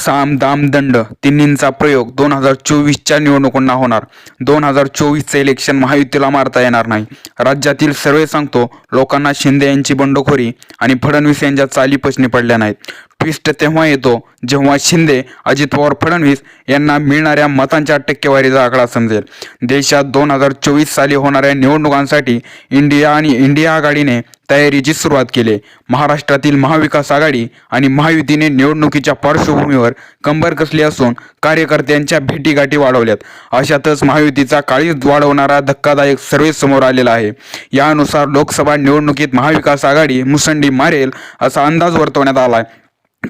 साम दाम दंड तिन्हींचा प्रयोग दोन हजार चोवीसच्या निवडणुकांना होणार. दोन हजार चोवीसचं इलेक्शन महायुतीला मारता येणार नाही. राज्यातील सर्वे सांगतो लोकांना शिंदे यांची बंडखोरी आणि फडणवीस यांच्या चाली पचनी पडल्या नाहीत. ट्विस्ट तेव्हा येतो जेव्हा शिंदे अजित पवार फडणवीस यांना मिळणाऱ्या मतांच्या टक्केवारीचा आकडा समजेल. देशात दोन हजार चोवीस साली होणाऱ्या निवडणुकांसाठी इंडिया आणि इंडिया आघाडीने तयारीची सुरुवात केली. महाराष्ट्रातील महाविकास आघाडी आणि महायुतीने निवडणुकीच्या पार्श्वभूमीवर कंबर कसली असून कार्यकर्त्यांच्या भेटीगाठी वाढवल्यात. अशातच महायुतीचा काळीज वाढवणारा धक्कादायक सर्वे समोर आलेला आहे. यानुसार लोकसभा निवडणुकीत महाविकास आघाडी मुसंडी मारेल असा अंदाज वर्तवण्यात आला आहे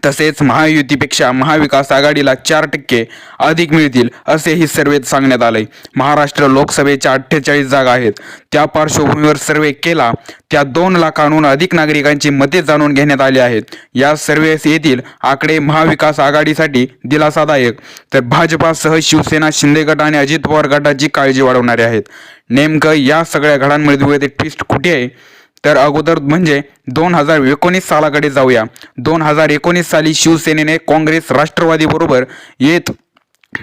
तसेच महायुतीपेक्षा महाविकास आघाडीला चार टक्के अधिक मिळतील असेही सर्वेत सांगण्यात आले. महाराष्ट्र लोकसभेच्या अठ्ठेचाळीस जागा आहेत. त्या पार्श्वभूमीवर सर्वे केला त्या दोन लाखांहून अधिक नागरिकांची मते जाणून घेण्यात आली आहेत. या सर्वेस येथील आकडे महाविकास आघाडीसाठी दिलासादायक. तर भाजपासह शिवसेना शिंदे गट आणि अजित पवार गटाची काळजी वाढवणारे आहेत. नेमकं या सगळ्या घडांमध्ये ट्विस्ट कुठे आहे? तर अगोदर म्हणजे दोन हजार एकोणीस सालाकडे जाऊया. दोन हजार एकोणीस साली शिवसेनेने काँग्रेस राष्ट्रवादीबरोबर येत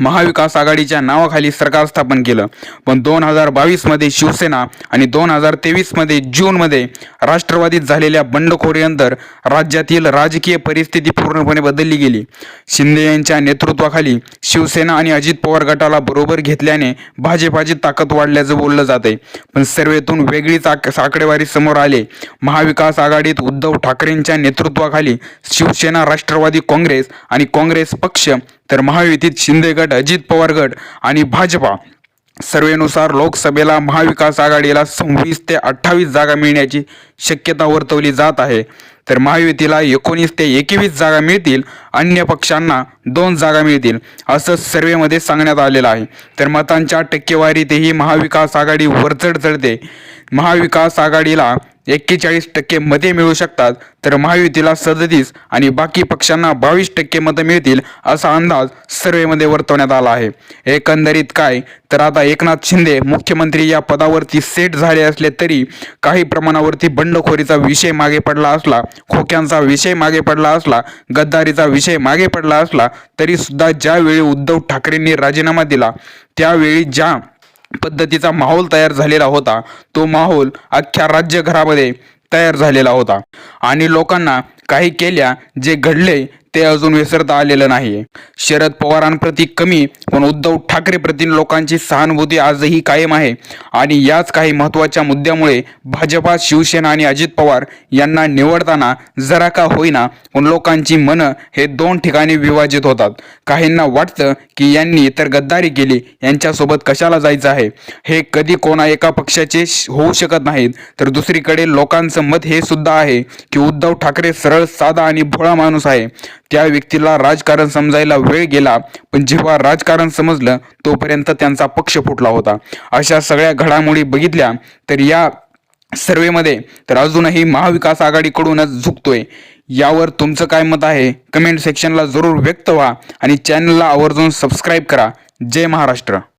महाविकास आघाडीच्या नावाखाली सरकार स्थापन केलं. पण दोन हजार बावीसमध्ये शिवसेना आणि दोन हजार तेवीसमध्ये जूनमध्ये राष्ट्रवादीत झालेल्या बंडखोरीनंतर राज्यातील राजकीय परिस्थिती पूर्णपणे बदलली गेली. शिंदे यांच्या नेतृत्वाखाली शिवसेना आणि अजित पवार गटाला बरोबर घेतल्याने भाजपाची ताकद वाढल्याचं बोललं जाते पण सर्वेतून वेगळीच आक- आकडेवारी समोर आले. महाविकास आघाडीत उद्धव ठाकरेंच्या नेतृत्वाखाली शिवसेना राष्ट्रवादी काँग्रेस आणि काँग्रेस पक्ष तर महायुतीत शिंदे गट अजित पवार गट आणि भाजपा सर्वेनुसार लोकसभेला महाविकास आघाडीला सव्वीस ते अठ्ठावीस जागा मिळण्याची शक्यता वर्तवली जात आहे. तर महायुतीला एकोणीस ते एकवीस जागा मिळतील अन्य पक्षांना दोन जागा मिळतील असं सर्वेमध्ये सांगण्यात आलेलं आहे. तर मतांच्या टक्केवारीतही महाविकास आघाडी वरचढ चढते. महाविकास आघाडीला एक्केचाळीस टक्के मते मिळू शकतात तर महायुतीला सदतीस आणि बाकी पक्षांना बावीस टक्के मतं मिळतील असा अंदाज सर्वेमध्ये वर्तवण्यात आला आहे. एकंदरीत काय? तर आता एकनाथ शिंदे मुख्यमंत्री या पदावरती सेट झाले असले तरी काही प्रमाणावरती बंडखोरीचा विषय मागे पडला असला खोक्यांचा विषय मागे पडला असला गद्दारीचा विषय मागे पडला असला तरीसुद्धा ज्यावेळी उद्धव ठाकरेंनी राजीनामा दिला त्यावेळी ज्या पद्धतीचा माहोल तयार झालेला होता. तो माहोल अख्ख्या राज्यघरामध्ये तयार झालेला होता. आणि लोकांना काही केल्या जे घडले ते अजून विसरता आलेलं नाही शरद पवारांप्रती कमी पण उद्धव ठाकरे प्रती लोकांची सहानुभूती आजही कायम आहे. आणि याच काही महत्त्वाच्या मुद्द्यामुळे भाजपा शिवसेना आणि अजित पवार यांना निवडताना जरा का होईना पण लोकांची मनं हे दोन ठिकाणी विभाजित होतात. काहींना वाटतं की यांनी तर गद्दारी केली यांच्यासोबत कशाला जायचं आहे? हे कधी कोणा एका पक्षाचे होऊ शकत नाहीत. तर दुसरीकडे लोकांचं मत हे सुद्धा आहे की उद्धव ठाकरे सरळ साधा आणि भोळा माणूस आहे. त्या व्यक्तीला राजकारण समजायला वेळ गेला पण जेव्हा राजकारण समजलं तोपर्यंत त्यांचा पक्ष फुटला होता. अशा सगळ्या घडामोडी बघितल्या तर या सर्वेमध्ये तर अजूनही महाविकास आघाडीकडूनच झुकतोय. यावर तुमचं काय मत आहे? कमेंट सेक्शनला जरूर व्यक्त व्हा आणि चॅनलला आवर्जून सबस्क्राईब करा. जय महाराष्ट्र.